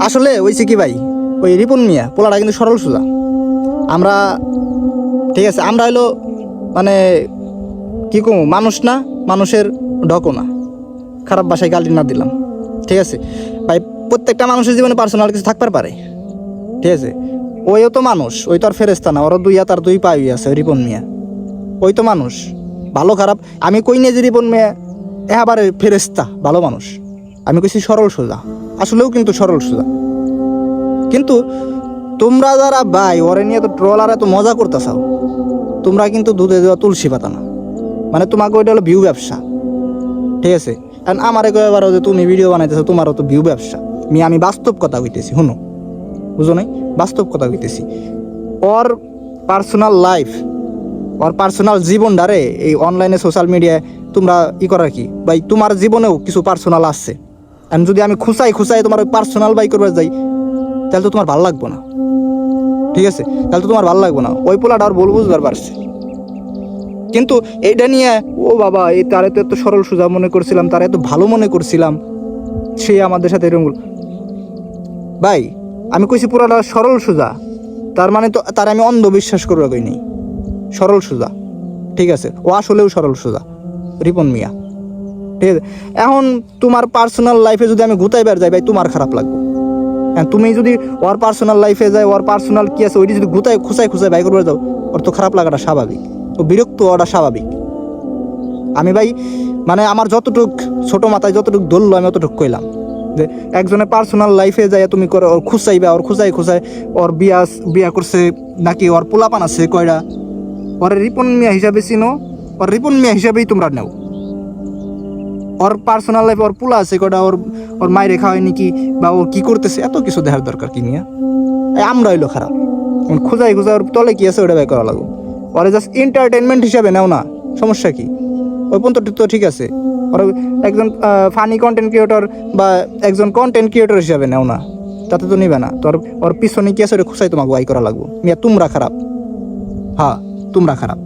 আসলে ওইছে কি ভাই? ওই রিপন মিয়া, পোলাটা কিন্তু সরল সোজা। আমরা, ঠিক আছে, আমরা হলো মানে কি কম, মানুষ না, মানুষের ঢকো না। খারাপ বাসায় গালি না দিলাম, ঠিক আছে? ভাই, প্রত্যেকটা মানুষের জীবনে পার্সোনাল কিছু থাকতে পারে, ঠিক আছে? ওইও তো মানুষ, ওই তো আর ফেরেস্তা না, ওরও দুই হাত আর দুই পাই আছে রিপন মিয়া। ওই তো মানুষ, ভালো খারাপ। আমি কই নিয়ে যে রিপন মিয়া এবারে ফেরেস্তা ভালো মানুষ। আমি কইছি সরল সোজা। আসলেও কিন্তু সরল সোজা। কিন্তু তোমরা যারা ভাই, ওরে নিয়ে তো ট্রলার এত মজা করতেছাও, তোমরা কিন্তু দুধে দেওয়া তুলসী পাতা না। মানে তোমাকে ওইটা হলো ভিউ ব্যবসা। ঠিক আছে? কারণ আমার এবারও যে তুমি ভিডিও বানাইতেছো, তোমারও তো ভিউ ব্যবসা। মি, আমি বাস্তব কথা কইতেছি, শুনো? বুঝো নাই? বাস্তব কথা কইতেছি। ওর পার্সোনাল লাইফ ওর পার্সোনাল জীবনটারে এই অনলাইনে সোশ্যাল মিডিয়ায় তোমরা ই করার কি? ভাই, তোমার জীবনেও কিছু পার্সোনাল আসছে আর যদি আমি খুঁচাই খুঁচাই তোমার ওই পার্সোনাল বাই করবার যাই, তাহলে তো তোমার ভালো লাগবো না। ঠিক আছে? তাহলে তো তোমার ভালো লাগবে না। ওই পোলাটা আর বল বুঝবার পারছে। কিন্তু এইটা নিয়ে, ও বাবা, এই তার তো এত সরল সোজা মনে করছিলাম, তারা এত ভালো মনে করছিলাম, সে আমাদের সাথে এরকম। ভাই, আমি কইছি পুরাটা সরল সোজা। তার মানে তো, তার আমি অন্ধবিশ্বাস করব কই নেই। সরল সোজা। ঠিক আছে? ও আসলেও সরল সোজা। রিপন মিয়া। ঠিক আছে? এখন তোমার পার্সোনাল লাইফে যদি আমি গুতাইবার যাই, ভাই, তোমার খারাপ লাগবে। হ্যাঁ তুমি যদি ওর পার্সোনাল লাইফে যায় ওর পার্সোনাল কি আছে ওইটি যদি গুতায় খুঁচাই খুঁচাই বাই করবে যাও ওর তো খারাপ লাগাটা স্বাভাবিক। ও বিরক্ত হওয়াটা স্বাভাবিক। আমি, ভাই মানে আমার যতটুক ছোট মাথায় যতটুক ধরলো, আমি অতটুক কইলাম। যে একজনের পার্সোনাল লাইফে যায় তুমি করে ওর খুঁচাইবা ওর খুঁচাই খুঁচাই ওর বিয়া বিয়া করছে নাকি ওর পোলাপান আছে কয়টা ওর রিপন মিয়া হিসাবে চিনো, ওর রিপন মিয়া হিসাবেই তোমরা নেও। ওর পার্সোনাল লাইফ ওর পোলা আছে, কয়টা ওর ওর মায়ের খাওয়াই নাকি বা ও কি করতেছে, এত কিছু দেখার দরকার কি নিয়ে? আমরা হইল খারাপ। খোঁজাই খোঁজাই ওর তলে কি আছে ওটা বের করা লাগবে। ওরে জাস্ট এন্টারটেনমেন্ট হিসাবে নেও না, সমস্যা কি? ওই পর্যন্ত তো ঠিক আছে। ওর একজন ফানি কন্টেন্ট ক্রিয়েটর বা একজন কন্টেন্ট ক্রিয়েটর হিসাবে নেও না। তাতে তো নিবে না। তোর ওর পিছনে কি আছে ওটা খুঁজাই তোমাকে ওয়াই করা লাগবে। মিয়া, তোমরা খারাপ। হ্যাঁ তোমরা খারাপ।